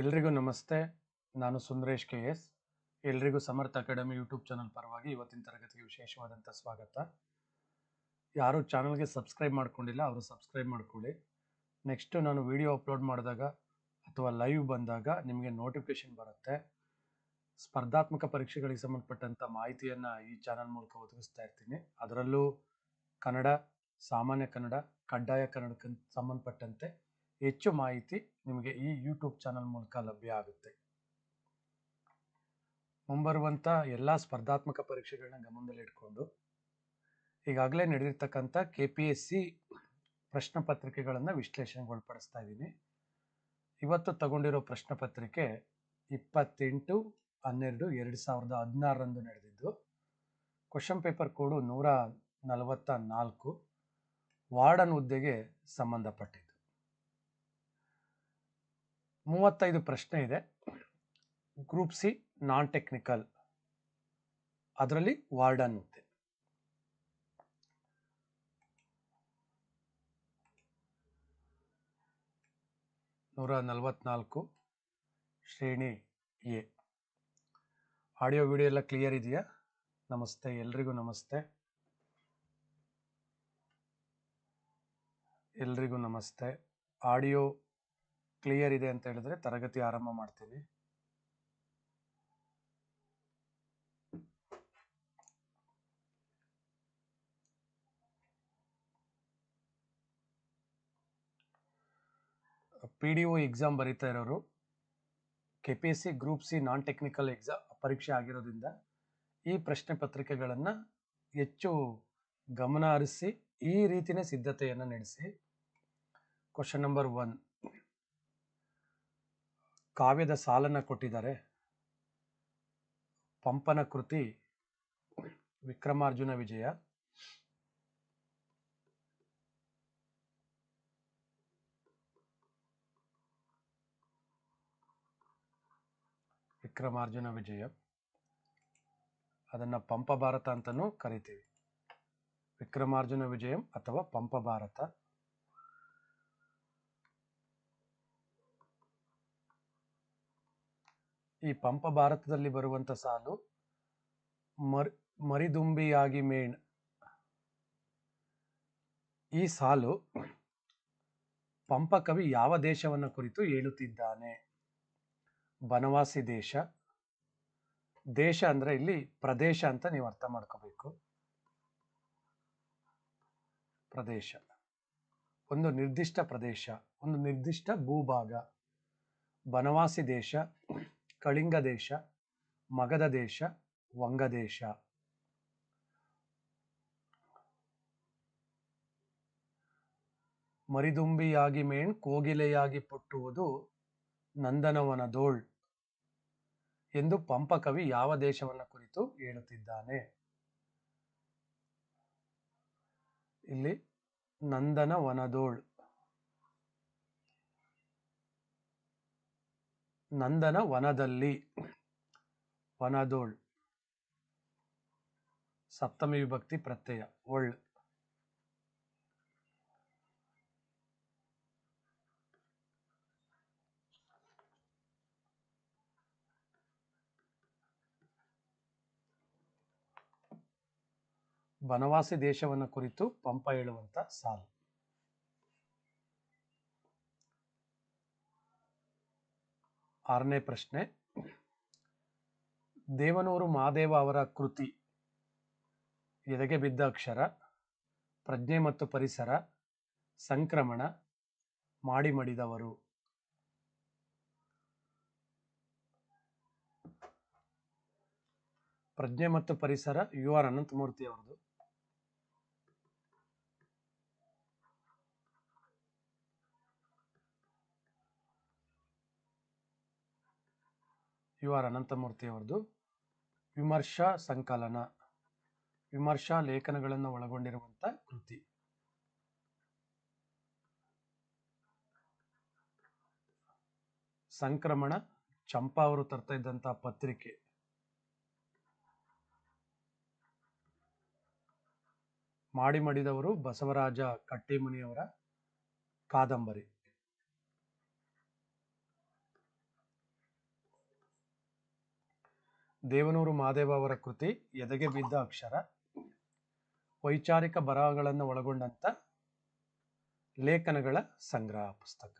ಎಲ್ರಿಗೂ ನಮಸ್ತೆ. ನಾನು ಸುಂದರೇಶ್ ಕೆ ಎಸ್. ಎಲ್ರಿಗೂ ಸಮರ್ಥ ಅಕಾಡೆಮಿ ಯೂಟ್ಯೂಬ್ ಚಾನಲ್ ಪರವಾಗಿ ಇವತ್ತಿನ ತರಗತಿಗೆ ವಿಶೇಷವಾದಂಥ ಸ್ವಾಗತ. ಯಾರು ಚಾನಲ್ಗೆ ಸಬ್ಸ್ಕ್ರೈಬ್ ಮಾಡ್ಕೊಂಡಿಲ್ಲ, ಅವರು ಸಬ್ಸ್ಕ್ರೈಬ್ ಮಾಡ್ಕೊಳ್ಳಿ. ನೆಕ್ಸ್ಟು ನಾನು ವಿಡಿಯೋ ಅಪ್ಲೋಡ್ ಮಾಡಿದಾಗ ಅಥವಾ ಲೈವ್ ಬಂದಾಗ ನಿಮಗೆ ನೋಟಿಫಿಕೇಶನ್ ಬರುತ್ತೆ. ಸ್ಪರ್ಧಾತ್ಮಕ ಪರೀಕ್ಷೆಗಳಿಗೆ ಸಂಬಂಧಪಟ್ಟಂಥ ಮಾಹಿತಿಯನ್ನು ಈ ಚಾನಲ್ ಮೂಲಕ ಒದಗಿಸ್ತಾ ಇರ್ತೀನಿ. ಅದರಲ್ಲೂ ಕನ್ನಡ, ಸಾಮಾನ್ಯ ಕನ್ನಡ, ಕಡ್ಡಾಯ ಕನ್ನಡಕ್ಕೆ ಸಂಬಂಧಪಟ್ಟಂತೆ ಹೆಚ್ಚು ಮಾಹಿತಿ ನಿಮಗೆ ಈ ಯೂಟ್ಯೂಬ್ ಚಾನಲ್ ಮೂಲಕ ಲಭ್ಯ ಆಗುತ್ತೆ. ಮುಂಬರುವಂಥ ಎಲ್ಲ ಸ್ಪರ್ಧಾತ್ಮಕ ಪರೀಕ್ಷೆಗಳನ್ನ ಗಮನದಲ್ಲಿಟ್ಕೊಂಡು ಈಗಾಗಲೇ ನಡೆದಿರ್ತಕ್ಕಂಥ ಕೆ ಪಿ ಎಸ್ ಸಿ ಪ್ರಶ್ನೆ ಪತ್ರಿಕೆಗಳನ್ನು ವಿಶ್ಲೇಷಣೆಗೊಳಪಡಿಸ್ತಾ ಇದ್ದೀನಿ. ಇವತ್ತು ತಗೊಂಡಿರೋ ಪ್ರಶ್ನೆ ಪತ್ರಿಕೆ ಇಪ್ಪತ್ತೆಂಟು, ಹನ್ನೆರಡು, ಎರಡು ಸಾವಿರದ ಹದಿನಾರರಂದು ನಡೆದಿದ್ದು ಕ್ವಶನ್ ಪೇಪರ್ ಕೋಡು ನೂರ ನಲವತ್ತ ನಾಲ್ಕು ವಾರ್ಡನ್ ಹುದ್ದೆಗೆ ಸಂಬಂಧಪಟ್ಟಿದ್ದು ಮೂವತ್ತೈದು ಪ್ರಶ್ನೆ ಇದೆ. ಗ್ರೂಪ್ ಸಿ ನಾನ್ ಟೆಕ್ನಿಕಲ್ ಅದರಲ್ಲಿ ವಾರ್ಡನ್ ಹುದ್ದೆ ನೂರ ನಲವತ್ನಾಲ್ಕು, ಶ್ರೇಣಿ ಎ. ಆಡಿಯೋ ವಿಡಿಯೋ ಎಲ್ಲ ಕ್ಲಿಯರ್ ಇದೆಯಾ? ನಮಸ್ತೆ, ಎಲ್ರಿಗೂ ನಮಸ್ತೆ. ಎಲ್ರಿಗೂ ನಮಸ್ತೆ. ಆಡಿಯೋ ಕ್ಲಿಯರ್ ಇದೆ ಅಂತ ಹೇಳಿದ್ರೆ ತರಗತಿ ಆರಂಭ ಮಾಡ್ತೀನಿ. ಪಿ ಡಿ ಒ ಎಕ್ಸಾಮ್ ಬರೀತಾ ಇರೋರು K P S C group C non technical exam ಪರೀಕ್ಷೆ ಆಗಿರೋದ್ರಿಂದ ಈ ಪ್ರಶ್ನೆ ಪತ್ರಿಕೆಗಳನ್ನು ಹೆಚ್ಚು ಗಮನ ಹರಿಸಿ ಈ ರೀತಿಯೇ ಸಿದ್ಧತೆಯನ್ನು ನಡೆಸಿ. ಕ್ವಶನ್ ನಂಬರ್ ಒನ್ ಕಾವ್ಯದ ಸಾಲನ್ನು ಕೊಟ್ಟಿದ್ದಾರೆ. ಪಂಪನ ಕೃತಿ ವಿಕ್ರಮಾರ್ಜುನ ವಿಜಯ. ವಿಕ್ರಮಾರ್ಜುನ ವಿಜಯ. ಅದನ್ನ ಪಂಪ ಭಾರತ ಅಂತಲೂ ಕರಿತೀವಿ. ವಿಕ್ರಮಾರ್ಜುನ ವಿಜಯಂ ಅಥವಾ ಪಂಪ ಭಾರತ. ಈ ಪಂಪ ಭಾರತದಲ್ಲಿ ಬರುವಂತ ಸಾಲು ಮರ್, ಮರಿದುಂಬಿಯಾಗಿ ಮೇಣ್. ಈ ಸಾಲು ಪಂಪ ಕವಿ ಯಾವ ದೇಶವನ್ನ ಕುರಿತು ಹೇಳುತ್ತಿದ್ದಾನೆ? ಬನವಾಸಿ ದೇಶ. ದೇಶ ಅಂದ್ರೆ ಇಲ್ಲಿ ಪ್ರದೇಶ ಅಂತ ನೀವು ಅರ್ಥ ಮಾಡ್ಕೋಬೇಕು. ಪ್ರದೇಶ. ಒಂದು ನಿರ್ದಿಷ್ಟ ಪ್ರದೇಶ, ಒಂದು ನಿರ್ದಿಷ್ಟ ಭೂಭಾಗ. ಬನವಾಸಿ ದೇಶ. ಕಳಿಂಗ ದೇಶ ಮಗಧ ದೇಶ ವಂಗದೇಶ ಮರಿದುಂಬಿಯಾಗಿ ಮೇಣ್, ಕೋಗಿಲೆಯಾಗಿ ಪುಟ್ಟುವುದು ನಂದನವನದೋಳ್ ಎಂದು ಪಂಪಕವಿ ಯಾವ ದೇಶವನ್ನ ಕುರಿತು ಹೇಳುತ್ತಿದ್ದಾನೆ? ಇಲ್ಲಿ ನಂದನ ವನದೋಳ್ ನಂದನ ವನದಲ್ಲಿ. ವನದೋಳ್. ಸಪ್ತಮಿ ವಿಭಕ್ತಿ ಪ್ರತ್ಯಯ. ಒಳ್. ಬನವಾಸಿ ದೇಶವನ್ನು ಕುರಿತು ಪಂಪ ಹೇಳುವಂಥ ಸಾಲು. ಆರನೇ ಪ್ರಶ್ನೆ. ದೇವನೂರು ಮಹಾದೇವ ಅವರ ಕೃತಿ. ಎದೆಗೆ ಬಿದ್ದ ಅಕ್ಷರ. ಪ್ರಜ್ಞೆ ಮತ್ತು ಪರಿಸರ. ಸಂಕ್ರಮಣ. ಮಾಡಿ ಮಡಿದವರು. ಪ್ರಜ್ಞೆ ಮತ್ತು ಪರಿಸರ, ಯು ಆರ್ ಅನಂತಮೂರ್ತಿ ಅವರದು ಯು ಆರ್ ಅನಂತಮೂರ್ತಿ ಅವರದು ವಿಮರ್ಶಾ ಸಂಕಲನ, ವಿಮರ್ಶಾ ಲೇಖನಗಳನ್ನು ಒಳಗೊಂಡಿರುವಂತ ಕೃತಿ. ಸಂಕ್ರಮಣ, ಚಂಪಾ ಅವರು ತರ್ತಾ ಇದ್ದಂಥ ಪತ್ರಿಕೆ. ಮಾಡಿ ಮಡಿದವರು ಬಸವರಾಜ ಕಟ್ಟಿಮುನಿಯವರ ಕಾದಂಬರಿ. ದೇವನೂರು ಮಹಾದೇವ ಅವರ ಕೃತಿ, ಎದೆಗೆ ಬಿದ್ದ ಅಕ್ಷರ, ವೈಚಾರಿಕ ಬರಹಗಳನ್ನು ಒಳಗೊಂಡಂತ ಲೇಖನಗಳ ಸಂಗ್ರಹ ಪುಸ್ತಕ.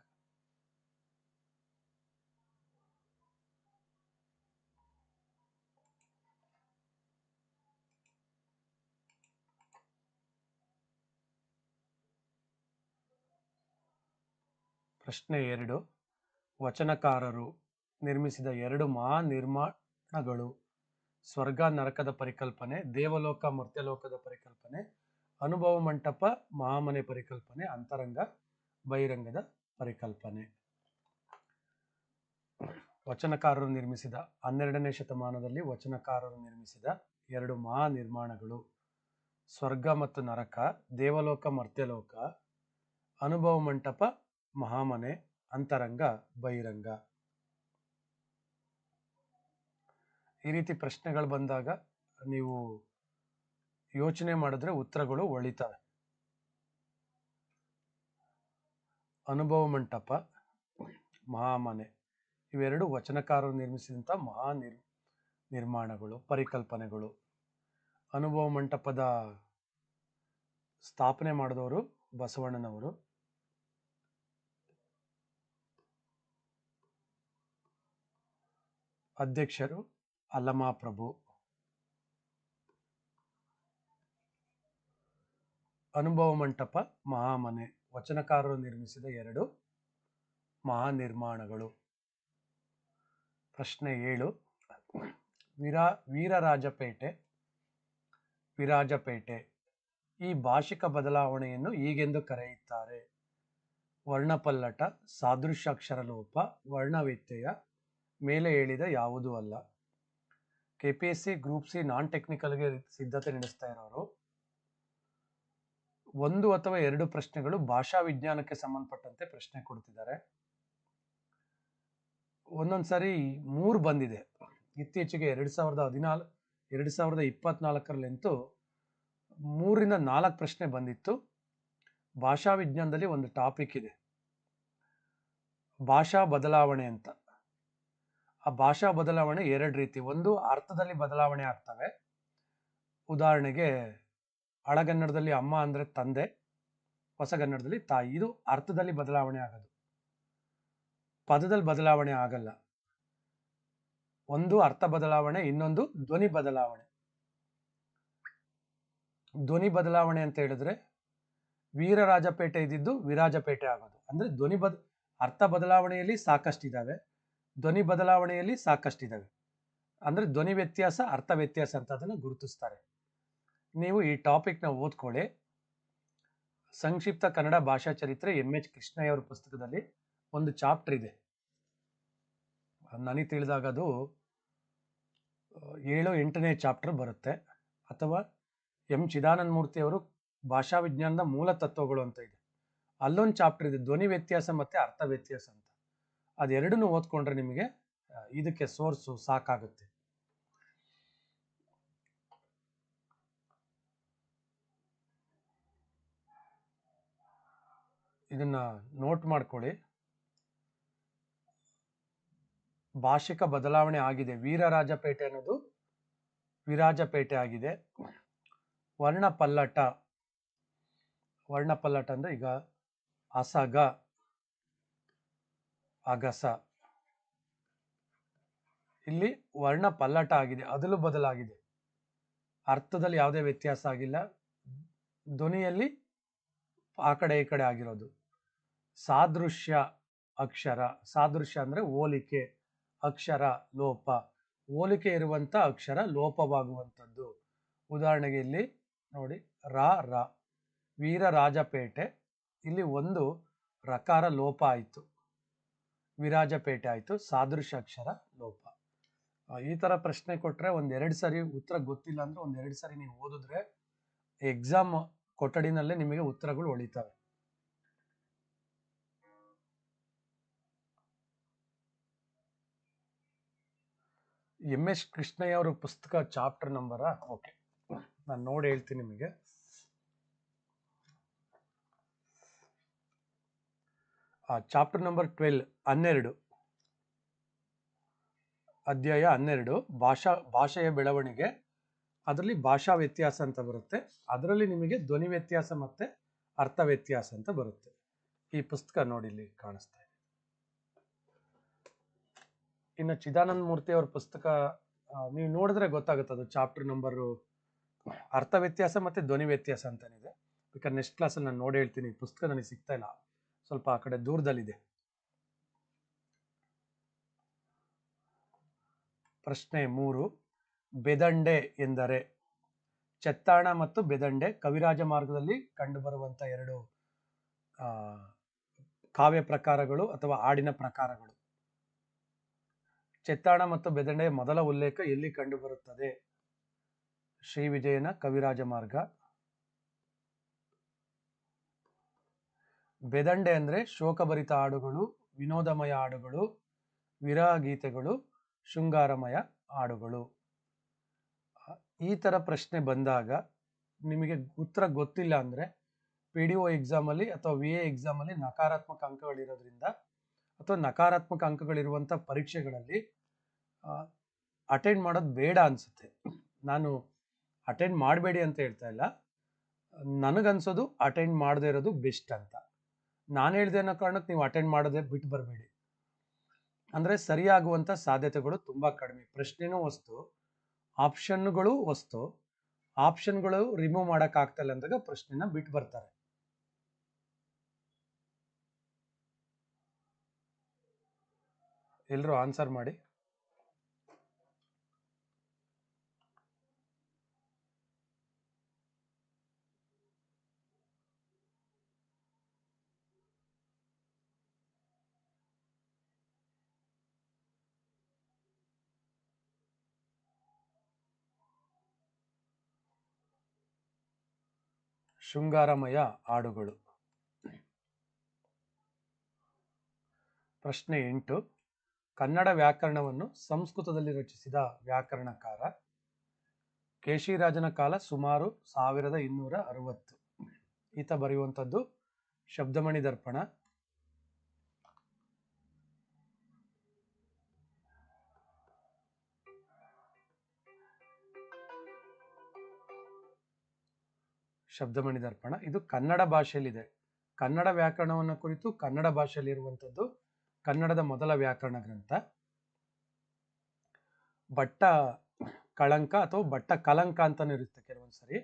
ಪ್ರಶ್ನೆ ಎರಡು. ವಚನಕಾರರು ನಿರ್ಮಿಸಿದ ಎರಡು ಮಹಾ ನಿರ್ಮಾಣಗಳು ಸ್ವರ್ಗ ನರಕದ ಪರಿಕಲ್ಪನೆ, ದೇವಲೋಕ ಮರ್ತ್ಯಲೋಕದ ಪರಿಕಲ್ಪನೆ, ಅನುಭವ ಮಂಟಪ ಮಹಾಮನೆ ಪರಿಕಲ್ಪನೆ, ಅಂತರಂಗ ಬಹಿರಂಗದ ಪರಿಕಲ್ಪನೆ. ವಚನಕಾರರು ನಿರ್ಮಿಸಿದ ಹನ್ನೆರಡನೇ ಶತಮಾನದಲ್ಲಿ ವಚನಕಾರರು ನಿರ್ಮಿಸಿದ ಎರಡು ಮಹಾ ನಿರ್ಮಾಣಗಳು. ಸ್ವರ್ಗ ಮತ್ತು ನರಕ, ದೇವಲೋಕ ಮರ್ತ್ಯಲೋಕ, ಅನುಭವ ಮಂಟಪ ಮಹಾಮನೆ, ಅಂತರಂಗ ಬಹಿರಂಗ. ಈ ರೀತಿ ಪ್ರಶ್ನೆಗಳು ಬಂದಾಗ ನೀವು ಯೋಚನೆ ಮಾಡಿದ್ರೆ ಉತ್ತರಗಳು ಒಳಿತವೆ. ಅನುಭವ ಮಂಟಪ, ಮಹಾಮನೆ ಇವೆರಡು ವಚನಕಾರರು ನಿರ್ಮಿಸಿದಂಥ ಮಹಾ ನಿರ್ ನಿರ್ಮಾಣಗಳು, ಪರಿಕಲ್ಪನೆಗಳು. ಅನುಭವ ಮಂಟಪದ ಸ್ಥಾಪನೆ ಮಾಡಿದವರು ಬಸವಣ್ಣನವರು. ಅಧ್ಯಕ್ಷರು ಅಲ್ಲಮಾಪ್ರಭು ಅನುಭವ ಮಂಟಪ, ಮಹಾಮನೆ. ವಚನಕಾರರು ನಿರ್ಮಿಸಿದ ಎರಡು ಮಹಾ ನಿರ್ಮಾಣಗಳು ಪ್ರಶ್ನೆ ಏಳು. ವಿರಾ, ವೀರರಾಜಪೇಟೆ, ವಿರಾಜಪೇಟೆ. ಈ ಭಾಷಿಕ ಬದಲಾವಣೆಯನ್ನು ಹೀಗೆಂದು ಕರೆಯುತ್ತಾರೆ. ವರ್ಣಪಲ್ಲಟ ಸಾದೃಶ್ಯಾಕ್ಷರ ಲೋಪ ವರ್ಣವ್ಯತ್ಯಯ ಮೇಲೆ ಹೇಳಿದ ಯಾವುದೂ ಅಲ್ಲ. K P S C group C non ಟೆಕ್ನಿಕಲ್ಗೆ ಸಿದ್ಧತೆ ನಡೆಸ್ತಾ ಇರೋರು, ಒಂದು ಅಥವಾ ಎರಡು ಪ್ರಶ್ನೆಗಳು ಭಾಷಾ ವಿಜ್ಞಾನಕ್ಕೆ ಸಂಬಂಧಪಟ್ಟಂತೆ ಪ್ರಶ್ನೆ ಕೊಡ್ತಿದ್ದಾರೆ. ಒಂದೊಂದ್ಸರಿ ಮೂರು ಬಂದಿದೆ. ಇತ್ತೀಚೆಗೆ ಎರಡು ಸಾವಿರದ ಹದಿನಾಲ್, ಎರಡು ಸಾವಿರದ ಇಪ್ಪತ್ನಾಲ್ಕರಲ್ಲಂತೂ ಮೂರಿಂದ ನಾಲ್ಕು ಪ್ರಶ್ನೆ ಬಂದಿತ್ತು. ಭಾಷಾ ವಿಜ್ಞಾನದಲ್ಲಿ ಒಂದು ಟಾಪಿಕ್ ಇದೆ. ಭಾಷಾ ಬದಲಾವಣೆ ಅಂತ. ಆ ಭಾಷಾ ಬದಲಾವಣೆ ಎರಡು ರೀತಿ. ಒಂದು ಅರ್ಥದಲ್ಲಿ ಬದಲಾವಣೆ ಆಗ್ತವೆ. ಉದಾಹರಣೆಗೆ ಹಳಗನ್ನಡದಲ್ಲಿ ಅಮ್ಮ ಅಂದರೆ ತಂದೆ, ಹೊಸಗನ್ನಡದಲ್ಲಿ ತಾಯಿ. ಇದು ಅರ್ಥದಲ್ಲಿ ಬದಲಾವಣೆ ಆಗೋದು. ಪದದಲ್ಲಿ ಬದಲಾವಣೆ ಆಗಲ್ಲ. ಒಂದು ಅರ್ಥ ಬದಲಾವಣೆ, ಇನ್ನೊಂದು ಧ್ವನಿ ಬದಲಾವಣೆ. ಧ್ವನಿ ಬದಲಾವಣೆ ಅಂತ ಹೇಳಿದ್ರೆ, ವೀರರಾಜಪೇಟೆ ಇದ್ದಿದ್ದು ವಿರಾಜಪೇಟೆ ಆಗೋದು. ಅಂದ್ರೆ ಧ್ವನಿ ಅರ್ಥ ಬದಲಾವಣೆಯಲ್ಲಿ ಸಾಕಷ್ಟಿದ್ದಾವೆ ಧ್ವನಿ ಬದಲಾವಣೆಯಲ್ಲಿ ಸಾಕಷ್ಟಿದ್ದಾವೆ ಅಂದ್ರೆ ಧ್ವನಿ ವ್ಯತ್ಯಾಸ, ಅರ್ಥ ವ್ಯತ್ಯಾಸ ಅಂತ ಅದನ್ನು ಗುರುತಿಸ್ತಾರೆ. ನೀವು ಈ ಟಾಪಿಕ್ನ ಓದ್ಕೊಳ್ಳಿ. ಸಂಕ್ಷಿಪ್ತ ಕನ್ನಡ ಭಾಷಾ ಚರಿತ್ರೆ ಎಂ ಎಚ್ ಕೃಷ್ಣಯ್ಯ ಅವರ ಪುಸ್ತಕದಲ್ಲಿ ಒಂದು ಚಾಪ್ಟರ್ ಇದೆ. ನನಗೆ ತಿಳಿದಾಗ ಅದು ಏಳು ಎಂಟನೇ ಚಾಪ್ಟರ್ ಬರುತ್ತೆ. ಅಥವಾ ಎಂ ಚಿದಾನಂದ ಮೂರ್ತಿ ಅವರು ಭಾಷಾ ವಿಜ್ಞಾನದ ಮೂಲ ತತ್ವಗಳು ಅಂತ ಇದೆ. ಅಲ್ಲೊಂದು ಚಾಪ್ಟರ್ ಇದೆ, ಧ್ವನಿ ವ್ಯತ್ಯಾಸ ಮತ್ತೆ ಅರ್ಥ ವ್ಯತ್ಯಾಸ ಅಂತ. ಅದೆರಡನ್ನು ಓದ್ಕೊಂಡ್ರೆ ನಿಮಗೆ ಇದಕ್ಕೆ ಸೋರ್ಸು ಸಾಕಾಗುತ್ತೆ. ಇದನ್ನ ನೋಟ್ ಮಾಡ್ಕೊಳ್ಳಿ. ಭಾಷಿಕ ಬದಲಾವಣೆ ಆಗಿದೆ. ವೀರರಾಜಪೇಟೆ ಅನ್ನೋದು ವಿರಾಜಪೇಟೆ ಆಗಿದೆ. ವರ್ಣ ಪಲ್ಲಟ ವರ್ಣ ಪಲ್ಲಟ ಅಂದ್ರೆ ಈಗ ಅಸಗ. ಅಗಸ. ಇಲ್ಲಿ ವರ್ಣ ಪಲ್ಲಟ ಆಗಿದೆ, ಅದಲು ಬದಲಾಗಿದೆ. ಅರ್ಥದಲ್ಲಿ ಯಾವುದೇ ವ್ಯತ್ಯಾಸ ಆಗಿಲ್ಲ. ಧ್ವನಿಯಲ್ಲಿ ಆ ಕಡೆ ಈ ಕಡೆ ಆಗಿರೋದು. ಸಾದೃಶ್ಯ ಅಕ್ಷರ, ಸಾದೃಶ್ಯ ಅಂದ್ರೆ ಹೋಲಿಕೆ, ಅಕ್ಷರ, ಲೋಪ. ಹೋಲಿಕೆ ಇರುವಂತ ಅಕ್ಷರ ಲೋಪವಾಗುವಂಥದ್ದು. ಉದಾಹರಣೆಗೆ ಇಲ್ಲಿ ನೋಡಿ, ರ ರ. ವೀರರಾಜಪೇಟೆ, ಇಲ್ಲಿ ಒಂದು ರಕಾರ ಲೋಪ ಆಯಿತು. ವಿರಾಜಪೇಟೆ ಆಯಿತು ಸಾದೃಶ್ಯ ಅಕ್ಷರ ಲೋಪ ಈ ತರ ಪ್ರಶ್ನೆ ಕೊಟ್ಟರೆ ಒಂದೆರಡು ಸರಿ ಉತ್ತರ ಗೊತ್ತಿಲ್ಲ ಅಂದ್ರೆ ಒಂದೆರಡು ಸರಿ ನೀವು ಓದಿದ್ರೆ ಎಕ್ಸಾಮ್ ಕೊಠಡಿನಲ್ಲೇ ನಿಮಗೆ ಉತ್ತರಗಳು ಹೊಳಿತವೆ ಎಂ ಎಸ್ ಕೃಷ್ಣಯ್ಯ ಅವರ ಪುಸ್ತಕ ಚಾಪ್ಟರ್ ನಂಬರಾ ಓಕೆ ನಾನು ನೋಡಿ ಹೇಳ್ತೀನಿ ನಿಮಗೆ. ಚಾಪ್ಟರ್ ನಂಬರ್ ಟ್ವೆಲ್ ಹನ್ನೆರಡು. ಅಧ್ಯಾಯ ಹನ್ನೆರಡು, ಭಾಷಾ, ಭಾಷೆಯ ಬೆಳವಣಿಗೆ. ಅದರಲ್ಲಿ ಭಾಷಾ ವ್ಯತ್ಯಾಸ ಅಂತ ಬರುತ್ತೆ. ಅದರಲ್ಲಿ ನಿಮಗೆ ಧ್ವನಿ ವ್ಯತ್ಯಾಸ ಮತ್ತೆ ಅರ್ಥ ವ್ಯತ್ಯಾಸ ಅಂತ ಬರುತ್ತೆ. ಈ ಪುಸ್ತಕ ನೋಡಿ ಇಲ್ಲಿ ಕಾಣಿಸ್ತಾ ಇದೆ. ಇನ್ನು ಚಿದಾನಂದ ಮೂರ್ತಿ ಅವ್ರ ಪುಸ್ತಕ ನೀವು ನೋಡಿದ್ರೆ ಗೊತ್ತಾಗುತ್ತೆ ಅದು ಚಾಪ್ಟರ್ ನಂಬರು ಅರ್ಥ ವ್ಯತ್ಯಾಸ ಮತ್ತೆ ಧ್ವನಿ ವ್ಯತ್ಯಾಸ ಅಂತಾನಿದೆ. ಬೇಕಾದ್ರೆ ನೆಕ್ಸ್ಟ್ ಕ್ಲಾಸಲ್ಲಿ ನಾನು ನೋಡಿ ಹೇಳ್ತೀನಿ. ಪುಸ್ತಕ ನನಗೆ ಸಿಗ್ತಾ ಇಲ್ಲ. ಸ್ವಲ್ಪ ಆ ಕಡೆ ದೂರದಲ್ಲಿದೆ. ಪ್ರಶ್ನೆ ಮೂರು. ಬೆದಂಡೆ ಎಂದರೆ ಚೆತ್ತಾಣ ಮತ್ತು ಬೆದಂಡೆ ಕವಿರಾಜ ಮಾರ್ಗದಲ್ಲಿ ಕಂಡುಬರುವಂಥ ಎರಡು ಕಾವ್ಯ ಪ್ರಕಾರಗಳು ಅಥವಾ ಹಾಡಿನ ಪ್ರಕಾರಗಳು. ಚೆತ್ತಾಣ ಮತ್ತು ಬೆದಂಡೆಯ ಮೊದಲ ಉಲ್ಲೇಖ ಎಲ್ಲಿ ಕಂಡುಬರುತ್ತದೆ? ಶ್ರೀ ವಿಜಯನ ಕವಿರಾಜ ಮಾರ್ಗ. ಬೆದಂಡೆ ಅಂದ್ರೆ ಶೋಕಭರಿತ ಹಾಡುಗಳು, ವಿನೋದಮಯ ಹಾಡುಗಳು ವಿರಹ ಗೀತೆಗಳು ಶೃಂಗಾರಮಯ ಹಾಡುಗಳು. ಈ ತರ ಪ್ರಶ್ನೆ ಬಂದಾಗ ನಿಮಗೆ ಉತ್ತರ ಗೊತ್ತಿಲ್ಲ ಅಂದ್ರೆ ಪಿ ಡಿ ಒ ಎಕ್ಸಾಮಲ್ಲಿ ಅಥವಾ ವಿ ಎ ಎಕ್ಸಾಮಲ್ಲಿ ನಕಾರಾತ್ಮಕ ಅಂಕಗಳಿರೋದ್ರಿಂದ ಅಥವಾ ನಕಾರಾತ್ಮಕ ಅಂಕಗಳಿರುವಂಥ ಪರೀಕ್ಷೆಗಳಲ್ಲಿ ಅಟೆಂಡ್ ಮಾಡೋದು ಬೇಡ ಅನ್ಸುತ್ತೆ. ನಾನು ಅಟೆಂಡ್ ಮಾಡಬೇಡಿ ಅಂತ ಹೇಳ್ತಾ ಇಲ್ಲ. ನನಗನ್ಸೋದು ಅಟೆಂಡ್ ಮಾಡದೇ ಇರೋದು ಬೆಸ್ಟ್ ಅಂತ. ನಾನು ಹೇಳಿದೆ ಅನ್ನೋ ಕಾರಣಕ್ಕೆ ನೀವು ಅಟೆಂಡ್ ಮಾಡೋದೇ ಬಿಟ್ಟು ಬರಬೇಡಿ. ಅಂದರೆ ಸರಿಯಾಗುವಂಥ ಸಾಧ್ಯತೆಗಳು ತುಂಬ ಕಡಿಮೆ. ಪ್ರಶ್ನೆನೂ ವಸ್ತು ಆಪ್ಷನ್ಗಳು ವಸ್ತು. ಆಪ್ಷನ್ಗಳು ರಿಮೂವ್ ಮಾಡೋಕ್ಕಾಗ್ತಲ್ಲ ಅಂದಾಗ ಪ್ರಶ್ನೆನ ಬಿಟ್ಟು ಬರ್ತಾರೆ. ಎಲ್ಲರೂ ಆನ್ಸರ್ ಮಾಡಿ. ಶೃಂಗಾರಮಯ ಹಾಡುಗಳು. ಪ್ರಶ್ನೆ ಎಂಟು. ಕನ್ನಡ ವ್ಯಾಕರಣವನ್ನು ಸಂಸ್ಕೃತದಲ್ಲಿ ರಚಿಸಿದ ವ್ಯಾಕರಣಕಾರ ಕೇಶಿರಾಜನ ಕಾಲ ಸುಮಾರು ಸಾವಿರದ ಇನ್ನೂರ ಅರವತ್ತು. ಈತ ಬರೆಯುವಂಥದ್ದು ಶಬ್ದಮಣಿ ದರ್ಪಣ ಶಬ್ದಮಣಿ ದರ್ಪಣ ಇದು ಕನ್ನಡ ಭಾಷೆಯಲ್ಲಿದೆ. ಕನ್ನಡ ವ್ಯಾಕರಣವನ್ನು ಕುರಿತು ಕನ್ನಡ ಭಾಷೆಯಲ್ಲಿರುವಂಥದ್ದು ಕನ್ನಡದ ಮೊದಲ ವ್ಯಾಕರಣ ಗ್ರಂಥ. ಬಟ್ಟ ಕಳಂಕ ಅಥವಾ ಬಟ್ಟ ಕಲಂಕ ಅಂತಾನೆ ಇರುತ್ತೆ ಕೆಲವೊಂದ್ಸರಿ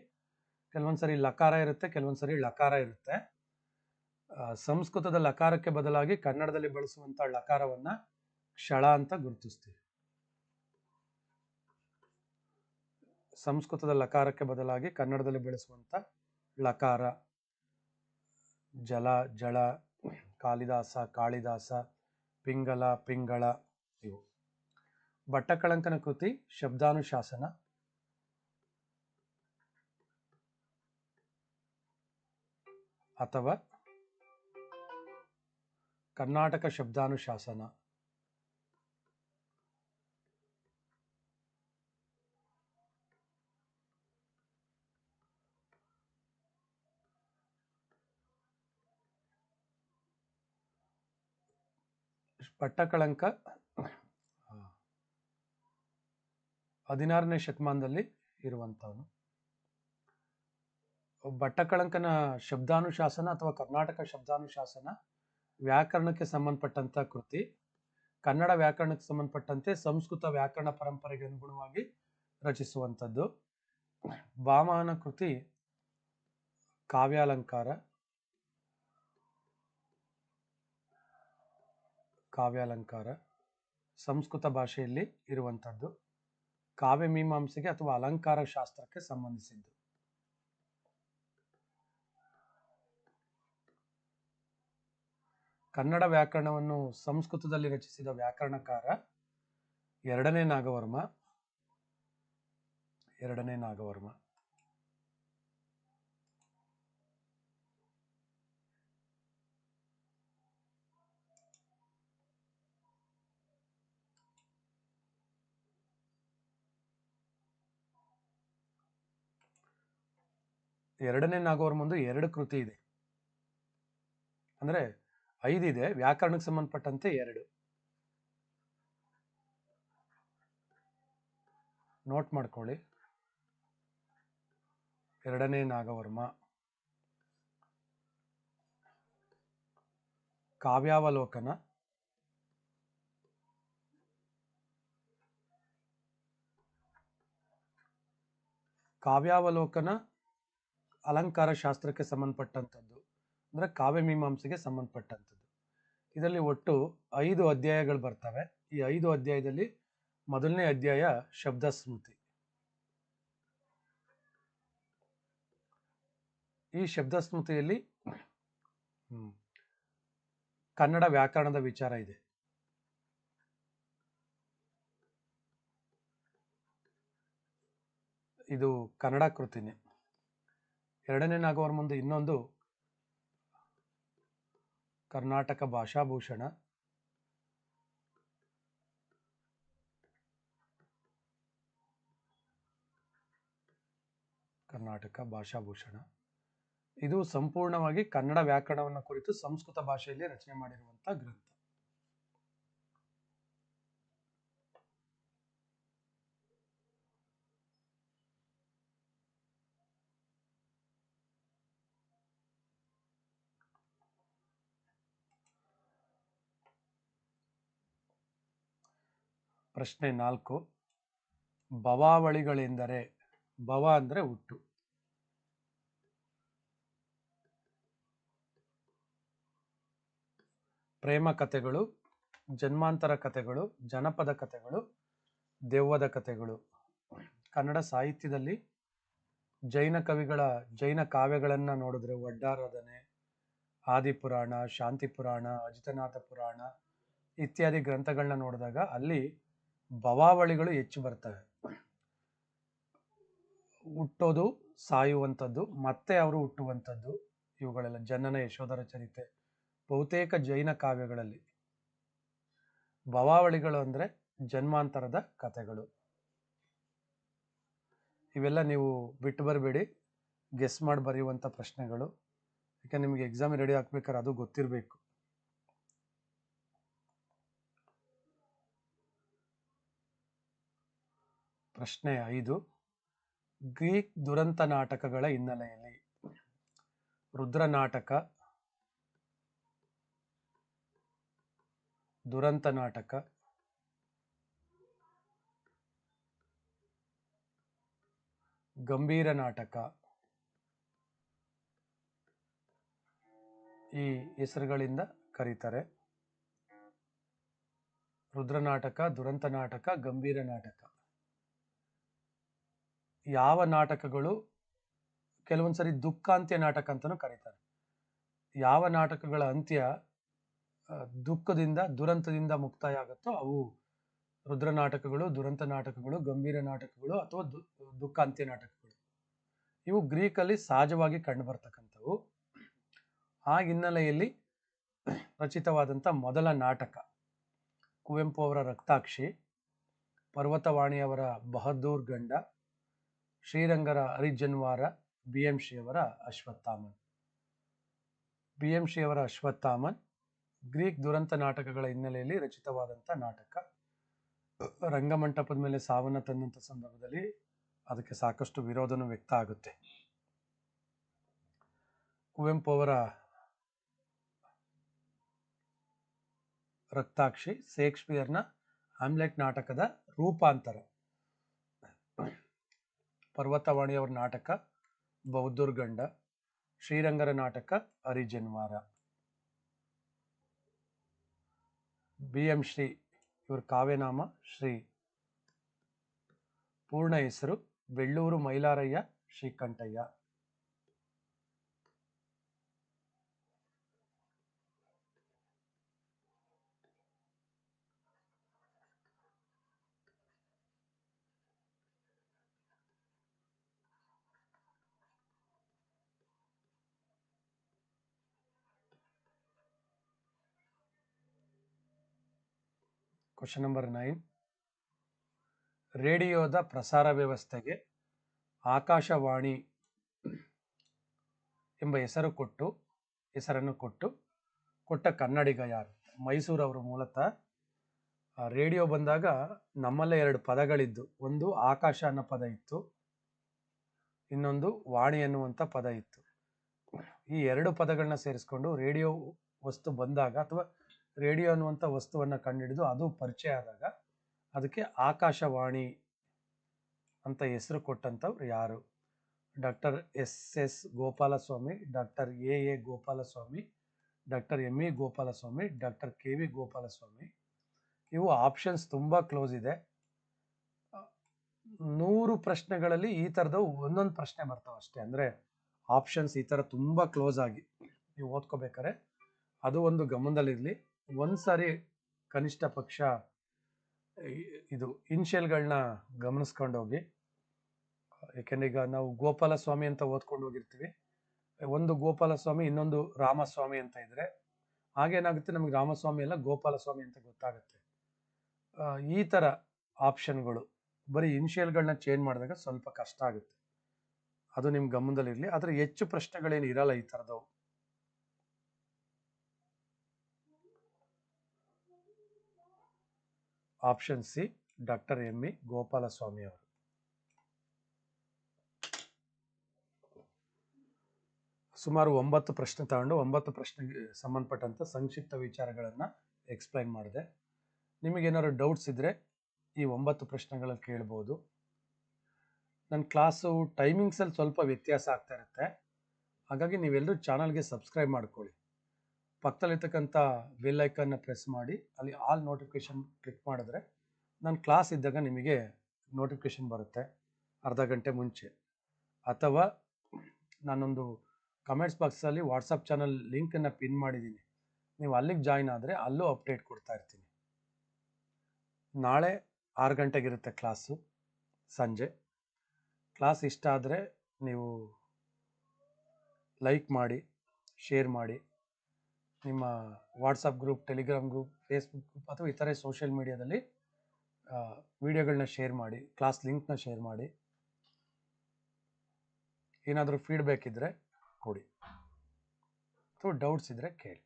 ಕೆಲವೊಂದ್ಸರಿ ಲಕಾರ ಇರುತ್ತೆ ಕೆಲವೊಂದ್ಸರಿ ಲಕಾರ ಇರುತ್ತೆ. ಸಂಸ್ಕೃತದ ಲಕಾರಕ್ಕೆ ಬದಲಾಗಿ ಕನ್ನಡದಲ್ಲಿ ಬಳಸುವಂತ ಲಕಾರವನ್ನ ಕ್ಷಳ ಅಂತ ಗುರುತಿಸ್ತೀವಿ. ಸಂಸ್ಕೃತದ ಲಕಾರಕ್ಕೆ ಬದಲಾಗಿ ಕನ್ನಡದಲ್ಲಿ ಬಳಸುವಂತ ಲಕಾರ ಜಲ ಜಳ ಕಾಳಿದಾಸ ಕಾಳಿದಾಸ ಪಿಂಗಲ ಪಿಂಗಳ ಇವು. ಭಟ್ಟಕಳಂಕನ ಕೃತಿ ಶಬ್ದಾನುಶಾಸನ. ಅಥವಾ ಕರ್ನಾಟಕ ಶಬ್ದಾನುಶಾಸನ. ಪಟ್ಟಕಳಂಕ, ಹದಿನಾರನೇ ಶತಮಾನದಲ್ಲಿ ಇರುವಂಥವನು. ಭಟ್ಟಕಳಂಕನ ಶಬ್ದಾನುಶಾಸನ ಅಥವಾ ಕರ್ನಾಟಕ ಶಬ್ದಾನುಶಾಸನ ವ್ಯಾಕರಣಕ್ಕೆ ಸಂಬಂಧಪಟ್ಟಂತ ಕೃತಿ. ಕನ್ನಡ ವ್ಯಾಕರಣಕ್ಕೆ ಸಂಬಂಧಪಟ್ಟಂತೆ ಸಂಸ್ಕೃತ ವ್ಯಾಕರಣ ಪರಂಪರೆಗೆ ಅನುಗುಣವಾಗಿ ರಚಿಸುವಂಥದ್ದು. ಭಾಮಹನ ಕೃತಿ ಕಾವ್ಯಾಲಂಕಾರ. ಕಾವ್ಯಾಲಂಕಾರ ಸಂಸ್ಕೃತ ಭಾಷೆಯಲ್ಲಿ ಇರುವಂಥದ್ದು. ಕಾವ್ಯ ಮೀಮಾಂಸೆಗೆ ಅಥವಾ ಅಲಂಕಾರ ಶಾಸ್ತ್ರಕ್ಕೆ ಸಂಬಂಧಿಸಿದ್ದು. ಕನ್ನಡ ವ್ಯಾಕರಣವನ್ನು ಸಂಸ್ಕೃತದಲ್ಲಿ ರಚಿಸಿದ ವ್ಯಾಕರಣಕಾರ ಎರಡನೇ ನಾಗವರ್ಮ. ಎರಡನೇ ನಾಗವರ್ಮ. ಎರಡನೇ ನಾಗವರ್ಮಂದು ಎರಡು ಕೃತಿ ಇದೆ. ಅಂದ್ರೆ ಐದಿದೆ ವ್ಯಾಕರಣಕ್ಕೆ ಸಂಬಂಧಪಟ್ಟಂತೆ ಎರಡು. ನೋಟ್ ಮಾಡ್ಕೊಳ್ಳಿ. ಎರಡನೇ ನಾಗವರ್ಮ. ಕಾವ್ಯಾವಲೋಕನ. ಕಾವ್ಯಾವಲೋಕನ ಅಲಂಕಾರ ಶಾಸ್ತ್ರಕ್ಕೆ ಸಂಬಂಧಪಟ್ಟಂಥದ್ದು, ಅಂದರೆ ಕಾವ್ಯಮೀಮಾಂಸೆಗೆ ಸಂಬಂಧಪಟ್ಟಂಥದ್ದು. ಇದರಲ್ಲಿ ಒಟ್ಟು ಐದು ಅಧ್ಯಾಯಗಳು ಬರ್ತವೆ. ಈ ಐದು ಅಧ್ಯಾಯದಲ್ಲಿ ಮೊದಲನೇ ಅಧ್ಯಾಯ ಶಬ್ದ ಸ್ಮೃತಿ ಈ ಶಬ್ದ ಸ್ಮೃತಿಯಲ್ಲಿ ಕನ್ನಡ ವ್ಯಾಕರಣದ ವಿಚಾರ ಇದೆ. ಇದು ಕನ್ನಡ ಕೃತಿನೇ. ಎರಡನೇ ನಾಗವರ್ಮಂದು ಇನ್ನೊಂದು ಕರ್ನಾಟಕ ಭಾಷಾಭೂಷಣ. ಕರ್ನಾಟಕ ಭಾಷಾಭೂಷಣ. ಇದು ಸಂಪೂರ್ಣವಾಗಿ ಕನ್ನಡ ವ್ಯಾಕರಣವನ್ನು ಕುರಿತು ಸಂಸ್ಕೃತ ಭಾಷೆಯಲ್ಲಿ ರಚನೆ ಮಾಡಿರುವಂಥ ಗ್ರಂಥ. ಪ್ರಶ್ನೆ ನಾಲ್ಕು. ಭವಾವಳಿಗಳೆಂದರೆ ಭವ ಅಂದರೆ ಹುಟ್ಟು. ಪ್ರೇಮ ಕಥೆಗಳು, ಜನ್ಮಾಂತರ ಕಥೆಗಳು, ಜನಪದ ಕಥೆಗಳು, ದೆವ್ವದ ಕಥೆಗಳು. ಕನ್ನಡ ಸಾಹಿತ್ಯದಲ್ಲಿ ಜೈನ ಕವಿಗಳ ಜೈನ ಕಾವ್ಯಗಳನ್ನು ನೋಡಿದ್ರೆ ಒಡ್ಡಾರಾಧನೆ ಆದಿಪುರಾಣ ಶಾಂತಿ ಪುರಾಣ ಅಜಿತನಾಥ ಪುರಾಣ ಇತ್ಯಾದಿ ಗ್ರಂಥಗಳನ್ನ ನೋಡಿದಾಗ ಅಲ್ಲಿ ಭವಾವಳಿಗಳು ಹೆಚ್ಚು ಬರ್ತವೆ. ಹುಟ್ಟೋದು, ಸಾಯುವಂಥದ್ದು, ಮತ್ತೆ ಅವರು ಹುಟ್ಟುವಂಥದ್ದು ಇವುಗಳೆಲ್ಲ. ಜನನ, ಯಶೋಧರ ಚರಿತೆ, ಬಹುತೇಕ ಜೈನ ಕಾವ್ಯಗಳಲ್ಲಿ. ಭವಾವಳಿಗಳು ಅಂದ್ರೆ ಜನ್ಮಾಂತರದ ಕಥೆಗಳು. ಇವೆಲ್ಲ ನೀವು ಬಿಟ್ಟು ಬರಬೇಡಿ. ಗೆಸ್ ಮಾಡಿ ಬರೆಯುವಂಥ ಪ್ರಶ್ನೆಗಳು. ಯಾಕೆ ನಿಮಗೆ ಎಕ್ಸಾಮ್ ರೆಡಿ ಹಾಕ್ಬೇಕಾದ್ರೆ ಅದು ಗೊತ್ತಿರಬೇಕು. ಪ್ರಶ್ನೆ ಐದು. ಗ್ರೀಕ್ ದುರಂತ ನಾಟಕಗಳ ಹಿನ್ನೆಲೆಯಲ್ಲಿ. ರುದ್ರ ನಾಟಕ. ದುರಂತ ನಾಟಕ. ಗಂಭೀರ ನಾಟಕ. ಈ ಹೆಸರುಗಳಿಂದ ಕರೀತಾರೆ. ರುದ್ರ ನಾಟಕ, ದುರಂತ ನಾಟಕ, ಗಂಭೀರ ನಾಟಕ. ಯಾವ ನಾಟಕಗಳು ಕೆಲವೊಂದ್ಸರಿ ದುಃಖಾಂತ್ಯ ನಾಟಕ ಅಂತಲೂ ಕರೀತಾರೆ. ಯಾವ ನಾಟಕಗಳ ಅಂತ್ಯ ದುಃಖದಿಂದ, ದುರಂತದಿಂದ ಮುಕ್ತಾಯ ಆಗುತ್ತೋ ಅವು ರುದ್ರ ನಾಟಕಗಳು, ದುರಂತ ನಾಟಕಗಳು, ಗಂಭೀರ ನಾಟಕಗಳು ಅಥವಾ ದುಃಖಾಂತ್ಯ ನಾಟಕಗಳು. ಇವು ಗ್ರೀಕಲ್ಲಿ ಸಹಜವಾಗಿ ಕಂಡುಬರ್ತಕ್ಕಂಥವು. ಆ ಹಿನ್ನೆಲೆಯಲ್ಲಿ ರಚಿತವಾದಂಥ ಮೊದಲ ನಾಟಕ, ಕುವೆಂಪು ಅವರ ರಕ್ತಾಕ್ಷಿ, ಪರ್ವತವಾಣಿಯವರ ಬಹದ್ದೂರ್ ಗಂಡ ಶ್ರೀರಂಗರ ಹರಿಜನ್ವಾರ ಬಿ ಎಂ ಶ್ರೀಯವರ ಅಶ್ವತ್ಥಾಮನ್. ಬಿ ಎಂ ಶ್ರೀಯವರ ಅಶ್ವತ್ಥಾಮನ್ ಗ್ರೀಕ್ ದುರಂತ ನಾಟಕಗಳ ಹಿನ್ನೆಲೆಯಲ್ಲಿ ರಚಿತವಾದಂಥ ನಾಟಕ. ರಂಗಮಂಟಪದ ಮೇಲೆ ಸಾವನ್ನ ತಂದಂಥ ಸಂದರ್ಭದಲ್ಲಿ ಅದಕ್ಕೆ ಸಾಕಷ್ಟು ವಿರೋಧನೂ ವ್ಯಕ್ತ ಆಗುತ್ತೆ. ಕುವೆಂಪು ಅವರ ರಕ್ತಾಕ್ಷಿ, ಶೇಕ್ಸ್ಪಿಯರ್ನ ಆಮ್ಲೆಟ್ ನಾಟಕದ ರೂಪಾಂತರ. ಪರ್ವತವಾಣಿಯವರ ನಾಟಕ ಬೌದ್ಧುರ್ಗಂಡ ಶ್ರೀರಂಗರ ನಾಟಕ, ಹರಿಜನ್ವಾರ. ಬಿ ಎಂ ಶ್ರೀ, ಇವ್ರ ಕಾವ್ಯನಾಮ ಶ್ರೀ ಪೂರ್ಣ ಹೆಸರು, Bellur Mylaraiah Srikantaiah. Question number nine ರೇಡಿಯೋದ ಪ್ರಸಾರ ವ್ಯವಸ್ಥೆಗೆ ಆಕಾಶವಾಣಿ ಎಂಬ ಹೆಸರು ಕೊಟ್ಟು, ಹೆಸರನ್ನು ಕೊಟ್ಟು ಕೊಟ್ಟ ಕನ್ನಡಿಗ ಯಾರು? ಮೈಸೂರವರು ಮೂಲತಃ ರೇಡಿಯೋ ಬಂದಾಗ ನಮ್ಮಲ್ಲೇ ಎರಡು ಪದಗಳಿದ್ದು, ಒಂದು ಆಕಾಶ ಅನ್ನೋ ಪದ ಇತ್ತು, ಇನ್ನೊಂದು ವಾಣಿ ಅನ್ನುವಂಥ ಪದ ಇತ್ತು. ಈ ಎರಡು ಪದಗಳನ್ನ ಸೇರಿಸ್ಕೊಂಡು ರೇಡಿಯೋ ವಸ್ತು ಬಂದಾಗ ಅಥವಾ ರೇಡಿಯೋ ಅನ್ನುವಂಥ ವಸ್ತುವನ್ನು ಕಂಡುಹಿಡಿದು ಅದು ಪರಿಚಯ ಆದಾಗ ಅದಕ್ಕೆ ಆಕಾಶವಾಣಿ ಅಂತ ಹೆಸರು ಕೊಟ್ಟಂಥವ್ರು ಯಾರು? Doctor S S Gopalaswamy, doctor A A Gopalaswamy, doctor M E Gopalaswamy, doctor K V Gopalaswamy. ಇವು ಆಪ್ಷನ್ಸ್ ತುಂಬ ಕ್ಲೋಸ್ ಇದೆ. ನೂರು ಪ್ರಶ್ನೆಗಳಲ್ಲಿ ಈ ಥರದ ಒಂದೊಂದು ಪ್ರಶ್ನೆ ಬರ್ತಾವೆ ಅಷ್ಟೇ. ಅಂದರೆ ಆಪ್ಷನ್ಸ್ ಈ ಥರ ತುಂಬ ಕ್ಲೋಸ್ ಆಗಿ ನೀವು ಓದ್ಕೋಬೇಕಾರೆ ಅದು ಒಂದು ಗಮನದಲ್ಲಿರಲಿ. ಒಂದು ಸಾರಿ ಕನಿಷ್ಠ ಪಕ್ಷ ಇದು ಇನ್ಷಿಯಲ್ಗಳನ್ನ ಗಮನಿಸ್ಕೊಂಡು ಹೋಗಿ. ಯಾಕೆಂದ್ರೆ ಈಗ ನಾವು ಗೋಪಾಲಸ್ವಾಮಿ ಅಂತ ಓದ್ಕೊಂಡು ಹೋಗಿರ್ತೀವಿ. ಒಂದು ಗೋಪಾಲಸ್ವಾಮಿ, ಇನ್ನೊಂದು ರಾಮಸ್ವಾಮಿ ಅಂತ ಇದ್ರೆ ಹಾಗೇನಾಗುತ್ತೆ? ನಮಗೆ ರಾಮಸ್ವಾಮಿ ಎಲ್ಲ ಗೋಪಾಲಸ್ವಾಮಿ ಅಂತ ಗೊತ್ತಾಗುತ್ತೆ. ಈ ಥರ ಆಪ್ಷನ್ಗಳು ಬರೀ ಇನ್ಶಿಯಲ್ಗಳನ್ನ ಚೇಂಜ್ ಮಾಡಿದಾಗ ಸ್ವಲ್ಪ ಕಷ್ಟ ಆಗುತ್ತೆ. ಅದು ನಿಮ್ಮ ಗಮನದಲ್ಲಿರಲಿ. ಆದರೆ ಹೆಚ್ಚು ಪ್ರಶ್ನೆಗಳೇನು ಇರಲ್ಲ ಈ ಥರದವು option C doctor M E Gopalaswamy ಅವರು. ಸುಮಾರು ಒಂಬತ್ತು ಪ್ರಶ್ನೆ ತಗೊಂಡು ಒಂಬತ್ತು ಪ್ರಶ್ನೆಗೆ ಸಂಬಂಧಪಟ್ಟಂತ ಸಂಕ್ಷಿಪ್ತ ವಿಚಾರಗಳನ್ನು ಎಕ್ಸ್ಪ್ಲೈನ್ ಮಾಡಿದೆ. ನಿಮಗೇನಾದ್ರು ಡೌಟ್ಸ್ ಇದ್ದರೆ ಈ ಒಂಬತ್ತು ಪ್ರಶ್ನೆಗಳನ್ನು ಕೇಳ್ಬೋದು. ನನ್ನ ಕ್ಲಾಸು ಟೈಮಿಂಗ್ಸಲ್ಲಿ ಸ್ವಲ್ಪ ವ್ಯತ್ಯಾಸ ಆಗ್ತಾ ಇರುತ್ತೆ. ಹಾಗಾಗಿ ನೀವೆಲ್ಲರೂ ಚಾನಲ್ಗೆ ಸಬ್ಸ್ಕ್ರೈಬ್ ಮಾಡ್ಕೊಳ್ಳಿ. ಪಕ್ಕದಲ್ಲಿರ್ತಕ್ಕಂಥ ಬೆಲ್ ಐಕನ್ನ ಪ್ರೆಸ್ ಮಾಡಿ, ಅಲ್ಲಿ ಆಲ್ ನೋಟಿಫಿಕೇಶನ್ ಕ್ಲಿಕ್ ಮಾಡಿದ್ರೆ, ನಾನು ಕ್ಲಾಸ್ ಇದ್ದಾಗ ನಿಮಗೆ ನೋಟಿಫಿಕೇಷನ್ ಬರುತ್ತೆ, ಅರ್ಧ ಗಂಟೆ ಮುಂಚೆ. ಅಥವಾ ನಾನೊಂದು ಕಮೆಂಟ್ಸ್ ಬಾಕ್ಸಲ್ಲಿ ವಾಟ್ಸಪ್ ಚಾನಲ್ ಲಿಂಕನ್ನು ಪಿನ್ ಮಾಡಿದ್ದೀನಿ. ನೀವು ಅಲ್ಲಿಗೆ ಜಾಯ್ನ್ ಆದರೆ ಅಲ್ಲೂ ಅಪ್ಡೇಟ್ ಕೊಡ್ತಾ ಇರ್ತೀನಿ. ನಾಳೆ ಆರು ಗಂಟೆಗಿರುತ್ತೆ ಕ್ಲಾಸು ಸಂಜೆ. ಕ್ಲಾಸ್ ಇಷ್ಟ ಆದರೆ ನೀವು ಲೈಕ್ ಮಾಡಿ ಶೇರ್ ಮಾಡಿ. ನಿಮ್ಮ WhatsApp group, Telegram group, Facebook group ಅಥವಾ ಇತರೆ ಸೋಷಿಯಲ್ ಮೀಡಿಯಾದಲ್ಲಿ ವಿಡಿಯೋಗಳನ್ನ ಶೇರ್ ಮಾಡಿ, ಕ್ಲಾಸ್ ಲಿಂಕ್ನ ಶೇರ್ ಮಾಡಿ. ಏನಾದರೂ ಫೀಡ್ಬ್ಯಾಕ್ ಇದ್ದರೆ ಕೊಡಿ. ಅಥವಾ ಡೌಟ್ಸ್ ಇದ್ದರೆ ಕೇಳಿ.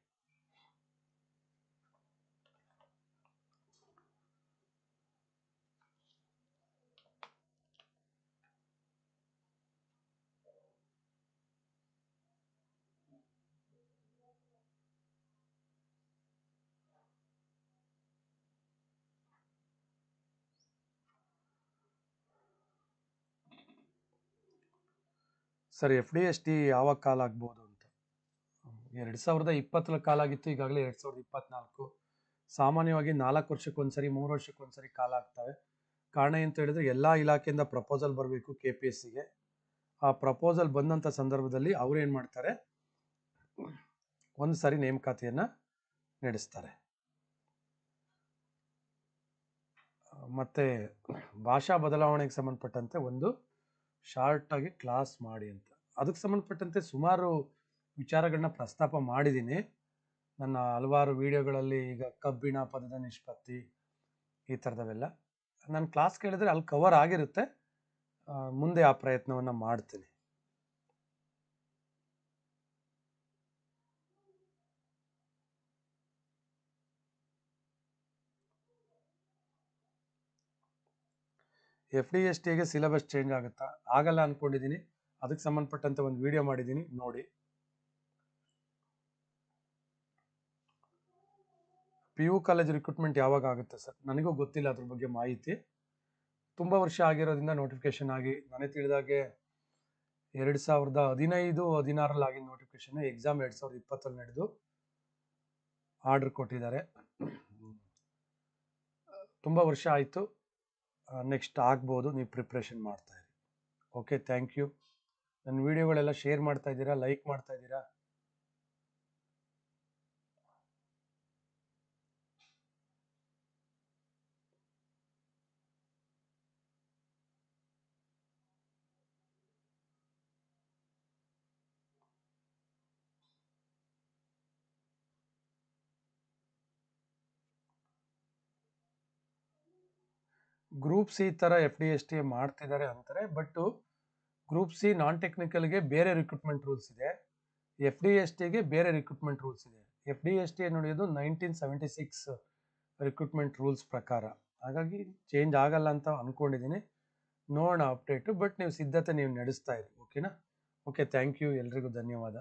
Sir, F D S T ಯಾವಾಗ ಕಾಲ್ ಆಗ್ಬೋದು ಅಂತ. ಎರಡು ಸಾವಿರದ ಇಪ್ಪತ್ತರ ಕಾಲ ಆಗಿತ್ತು, ಈಗಾಗಲೇ ಎರಡು ಸಾವಿರದ ಇಪ್ಪತ್ನಾಲ್ಕು. ಸಾಮಾನ್ಯವಾಗಿ ನಾಲ್ಕು ವರ್ಷಕ್ಕೊಂದ್ಸರಿ ಮೂರು ವರ್ಷಕ್ಕೊಂದ್ಸರಿ ಕಾಲ ಆಗ್ತವೆ. ಕಾರಣ ಏನು ಹೇಳಿದ್ರೆ, ಎಲ್ಲ ಇಲಾಖೆಯಿಂದ ಪ್ರಪೋಸಲ್ ಬರಬೇಕು ಕೆ ಪಿ ಎಸ್ ಸಿಗೆ. ಆ ಪ್ರಪೋಸಲ್ ಬಂದಂಥ ಸಂದರ್ಭದಲ್ಲಿ ಅವರು ಏನು ಮಾಡ್ತಾರೆ? ಒಂದು ಸಾರಿ ನೇಮಕಾತಿಯನ್ನು ನಡೆಸ್ತಾರೆ. ಮತ್ತೆ ಭಾಷಾ ಬದಲಾವಣೆಗೆ ಸಂಬಂಧಪಟ್ಟಂತೆ ಒಂದು ಶಾರ್ಟಾಗಿ ಕ್ಲಾಸ್ ಮಾಡಿ ಅಂತ. ಅದಕ್ಕೆ ಸಂಬಂಧಪಟ್ಟಂತೆ ಸುಮಾರು ವಿಚಾರಗಳನ್ನ ಪ್ರಸ್ತಾಪ ಮಾಡಿದ್ದೀನಿ. ನನ್ನ ಹಲವಾರು ವಿಡಿಯೋಗಳಲ್ಲಿ ಈಗ ಕಬ್ಬಿಣ, ಪದದ ನಿಷ್ಪತ್ತಿ ಈ ಥರದವೆಲ್ಲ. ನಾನು ಕ್ಲಾಸ್ ಕೇಳಿದ್ರೆ ಅಲ್ಲಿ ಕವರ್ ಆಗಿರುತ್ತೆ. ಮುಂದೆ ಆ ಪ್ರಯತ್ನವನ್ನು ಮಾಡ್ತೀನಿ. ಎಫ್ ಡಿ ಎಸ್ ಟಿಗೆ ಸಿಲೆಬಸ್ ಚೇಂಜ್ ಆಗುತ್ತಾ? ಆಗಲ್ಲ ಅನ್ಕೊಂಡಿದ್ದೀನಿ. ಅದಕ್ಕೆ ಸಂಬಂಧಪಟ್ಟಂತೆ ಒಂದು ವಿಡಿಯೋ ಮಾಡಿದ್ದೀನಿ, ನೋಡಿ. ಪಿ ಯು ಕಾಲೇಜ್ ರಿಕ್ರೂಟ್ಮೆಂಟ್ ಯಾವಾಗ ಆಗುತ್ತೆ ಸರ್? ನನಗೂ ಗೊತ್ತಿಲ್ಲ ಅದ್ರ ಬಗ್ಗೆ ಮಾಹಿತಿ. ತುಂಬ ವರ್ಷ ಆಗಿರೋದ್ರಿಂದ ನೋಟಿಫಿಕೇಶನ್ ಆಗಿ ನನಗೆ ತಿಳಿದಾಗೆ ಎರಡು ಸಾವಿರದ ಹದಿನೈದು ಹದಿನಾರಲ್ಲಿ ಆಗಿನ ನೋಟಿಫಿಕೇಶನ್ ಎಕ್ಸಾಮ್ ಎರಡು ಸಾವಿರದ ಇಪ್ಪತ್ತರಲ್ಲಿ ನಡೆದು ಆರ್ಡರ್ ಕೊಟ್ಟಿದ್ದಾರೆ. ತುಂಬ ವರ್ಷ ಆಯಿತು. ನೆಕ್ಸ್ಟ್ ಆಗ್ಬೋದು, ನೀವು ಪ್ರಿಪ್ರೇಷನ್ ಮಾಡ್ತಾ ಇರಿ. ಓಕೆ ಥ್ಯಾಂಕ್ ಯು ನನ್ನ ವಿಡಿಯೋಗಳೆಲ್ಲ ಶೇರ್ ಮಾಡ್ತಾ ಇದ್ದೀರಾ ಲೈಕ್ ಮಾಡ್ತಾ ಇದ್ದೀರಾ? ಗ್ರೂಪ್ಸ್ ಈ ಥರ ಎಫ್ ಡಿ ಎಸ್ ಟಿ ಮಾಡ್ತಿದ್ದಾರೆ ಅಂತಾರೆ ಬಟ್ ಗ್ರೂಪ್ ಸಿ ನಾನ್ ಟೆಕ್ನಿಕಲ್ಗೆ ಬೇರೆ ರಿಕ್ರೂಟ್ಮೆಂಟ್ ರೂಲ್ಸ್ ಇದೆ. ಎಫ್ ಡಿ ಎಸ್ ಟಿಗೆ ಬೇರೆ ರಿಕ್ರೂಟ್ಮೆಂಟ್ ರೂಲ್ಸ್ ಇದೆ. ಎಫ್ ಡಿ ಎಸ್ ಟಿ ನೋಡಿದ್ದು nineteen seventy six recruitment rules ಪ್ರಕಾರ. ಹಾಗಾಗಿ ಚೇಂಜ್ ಆಗಲ್ಲ ಅಂತ ಅಂದ್ಕೊಂಡಿದ್ದೀನಿ ನೋಡೋಣ ಅಪ್ಡೇಟು ಬಟ್ ನೀವು ಸಿದ್ಧತೆ ನೀವು ನಡೆಸ್ತಾ ಇರಿ ಓಕೆನಾ ಓಕೆ ಥ್ಯಾಂಕ್ ಯು ಎಲ್ರಿಗೂ ಧನ್ಯವಾದ.